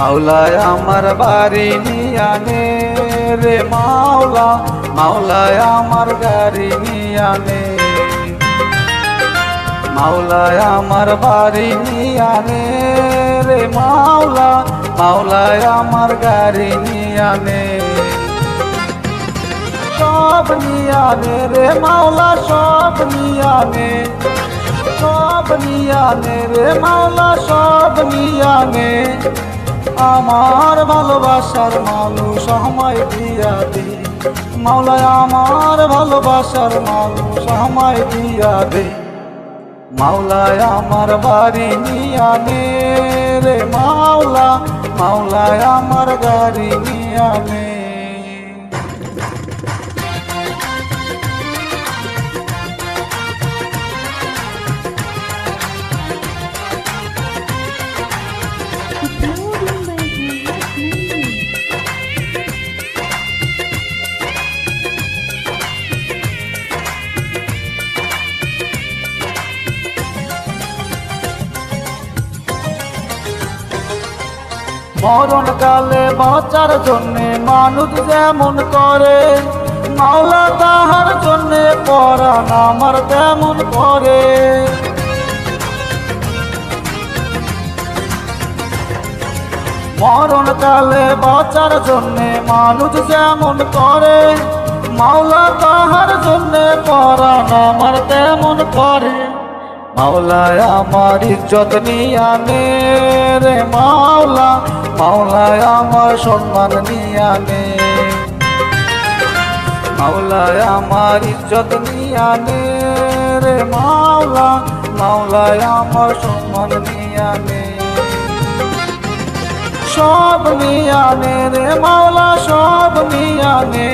মাওলায় আমার বাড়ি নিয়ানে রে মাওলা, মাওলায় আমার গাড়ি নিয়ানে মাওলায় আমার বাড়ি নিয়ানে রে মাওলা, মাওলায় আমার গাড়ি নিয়ানে সব নিয়ানে রে মাওলা, সব নিয়ানে সব নিয়ানে রে মাওলা, সব নিয়ানে আমার ভালোবাসার মানুষ সময় দিয়া দে। মাওলায়, আমার ভালোবাসার মানুষ সময় দিয়া দে। মাওলায়, আমার বাড়ি নিয়া নে রে মাওলা। মাওলায়, আমার গাড়ি নিয়ানে Uploading মরণ কালে বাঁচার জন্যে মানুষ যেমন করে, মাওলা তাহার জন্যে পরাণ আমার তেমন করে। মরণ কালে বাঁচার জন্যে মানুষ যেমন করে, মাওলা তাহার জন্যে পরাণ আমার তেমন করে। মাওলায় আমার ইজ্জত নিয়ানে রে মাওলা, মাওলায় আমার সম্মান নিয়া নিয়ানে মাওলায় আমার ইজ্জত নিয়ানে রে মাওলা, মাওলায় আমার সম্মান নিয়া নিয়ানে সব নিয়ানে রে মাওলা, সব নিয়ানে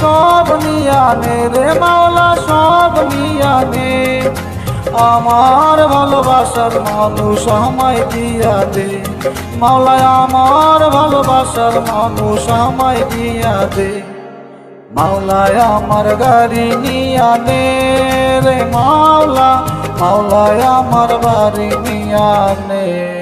সব নিয়ানে রে মাওলা, সব নিয়ানে আমার ভালোবাসার মানুষ সময় দিয়া দে। মাওলায়, আমার ভালোবাসার মানুষ সময় দিয়া দে। মাওলায়, আমার গাড়ি নিয়া নে রে মাওলা। মাওলায়, আমার বাড়ি নিয়ানে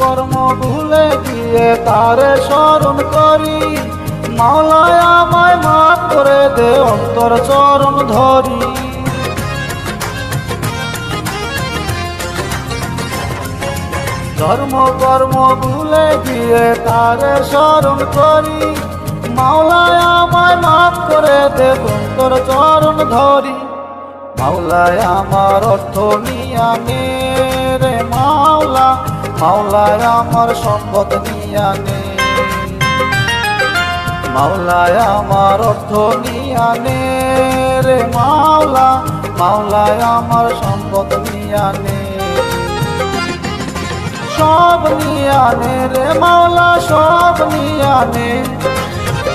কর্ম ভুলে গিয়ে তারে স্মরণ করি। মাওলায় আমায় মাফ করে দে, অন্তর চরণ ধরি। ধর্ম কর্ম ভুলে গিয়ে তারে স্মরণ করি। মাওলায় আমায় মাফ করে দে, অন্তর চরণ ধরি। মাওলায় আমার অর্থ নিয়ানে রে মাওলা মাওলায় আমার সম্পদ নিয়ানে মাওলায় আমার অর্থ নিয়ানে রে মাওলা, মাওলায় আমার সম্পদ নিয়ানে সব নিয়ানে রে মাওলা, সব নিয়ানে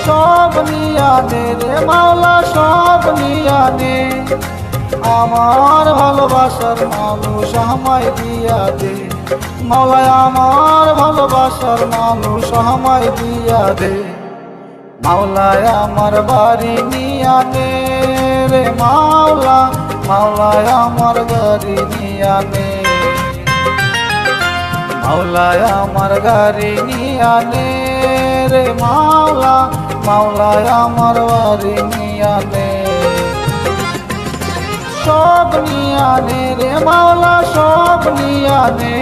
সব নিয়া নিয়ানে রে মাওলা, সব নিয়ানে আমার ভালোবাসার মানুষ আমায় দিয়া দে। মাওলায় আমার ভালোবাসার মানুষ আমায় দিয়া দে। মাওলায় আমার বাড়ি নিয়ানে রে মাওলা মাওলায় আমার গাড়ি নিয়ানে মাওলায় আমার গাড়ি নিয়ানে রে মাওলা মাওলায় আমার বাড়ি নিয়ানে সব নিয়ানে রে মাওলা সব নিয়ানে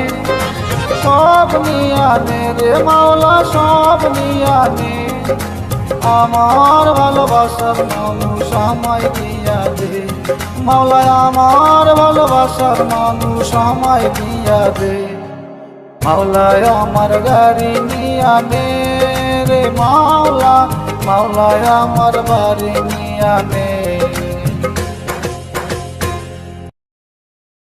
সব নিয়ানে রে মাওলা, সব নিয়ানে। আমার ভালোবাসার মানুষ আমায় দিয়া দে মাওলায় আমার ভালোবাসার মানুষ আমায় দিয়া দে মাওলায় আমার গাড়ি নিয়ানে রে মাওলা, মাওলায় আমার বাড়ি নিয়ানে।